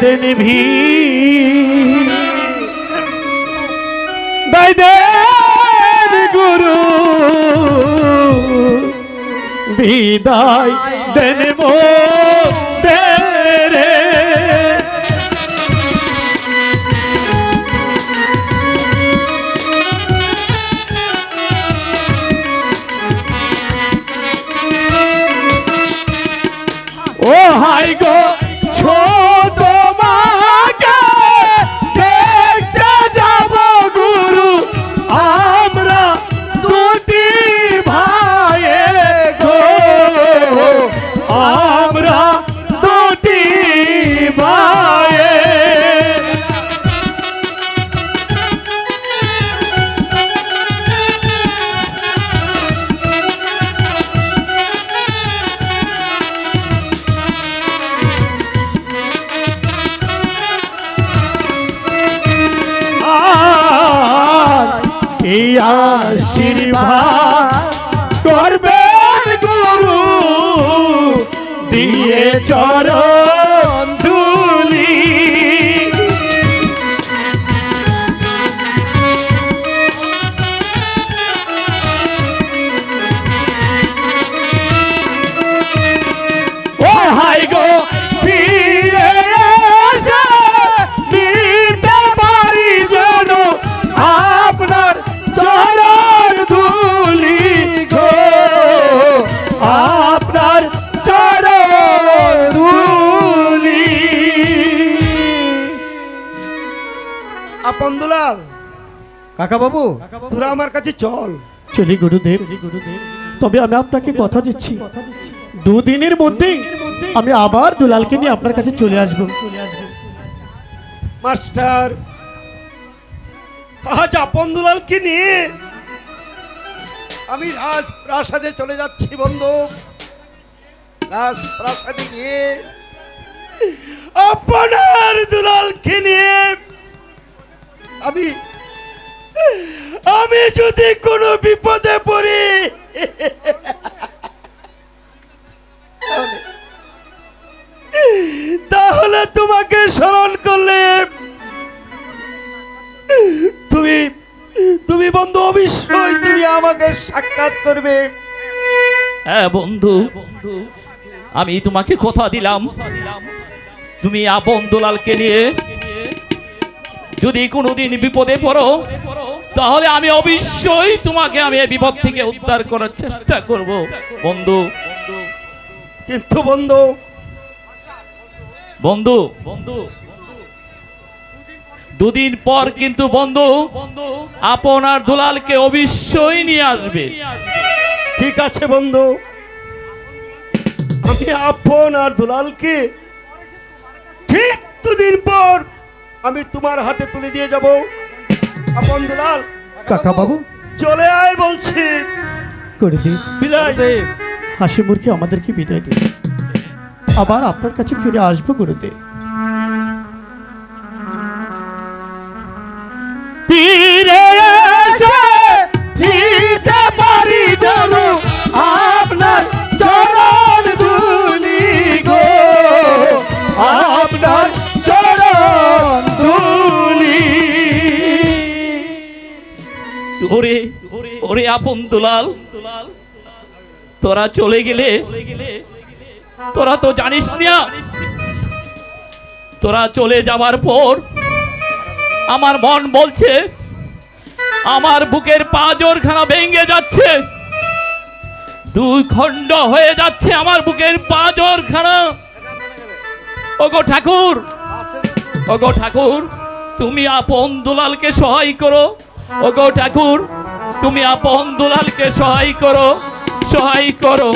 দেন V দাই দেন গুরু বিদায় দেন মো রে ও হাই গো আশীর্বাদ করবে গুরু দিয়ে চরণ আপন দুলাল কাকা বাবু। তোরা আমার কাছে চল। চলি গুরুদেব। তবে আমি আপনাকে কথা দিচ্ছি। দুদিনের মধ্যেই আমি আবার দুলালকে নিয়ে আপনার কাছে চলে আসব। মাস্টার আজ আপন দুলালকে নিয়ে আমি রাজ প্রাসাদে চলে যাচ্ছি বন্ধু। রাজ প্রাসাদে গিয়ে আপনার দুলালকে নিয়ে আমি আমি যদি কোনো বিপদে পড়ি, তাহলে- তোমাকে স্মরণ করলে তুমি তুমি বন্ধু অবশ্যই তুমি আমাকে সাক্ষাৎ করবে। হ্যাঁ বন্ধু, আমি তোমাকে কথা দিলাম। তুমি আপন দুলালকে নিয়ে যদি কোনোদিন বিপদে পড়ো তাহলে আমি অবশ্যই তোমাকে আমি এই বিপদ থেকে উদ্ধার করার চেষ্টা করব। বন্ধু। কিন্তু বন্ধু বন্ধু। বন্ধু দুদিন পর কিন্তু বন্ধু আপনার দুলালকে অবশ্যই নিয়ে আসবে। ঠিক আছে বন্ধু। আমি আপন আর দুলালকে ঠিক দুদিন পর আমি তোমার হাতে তুলে দিয়ে যাব। আপন দুলাল কাকা বাবু। চলে আয় বলছি। দিন বিদায়। দে। হাসি মুরগি আমাদেরকে বিদায় দিন আবার আপনার কাছে ফিরে আসব গুরুদেব ওরে ওরে আপন দুলাল, তোরা চলে গেলে, তোরা তো জানিস না। তোরা চলে যাওয়ার পর আমার মন বলছে, আমার বুকের পাজরখানা ভেঙে যাচ্ছে। দুই খণ্ড হয়ে যাচ্ছে আমার বুকের পাজরখানা। ওগো ঠাকুর ওগো ঠাকুর, তুমি আপন দুলালকে সহায় করো। ওগো ঠাকুর তুমি আপন দুলালকে সহায় করো সহায় করো।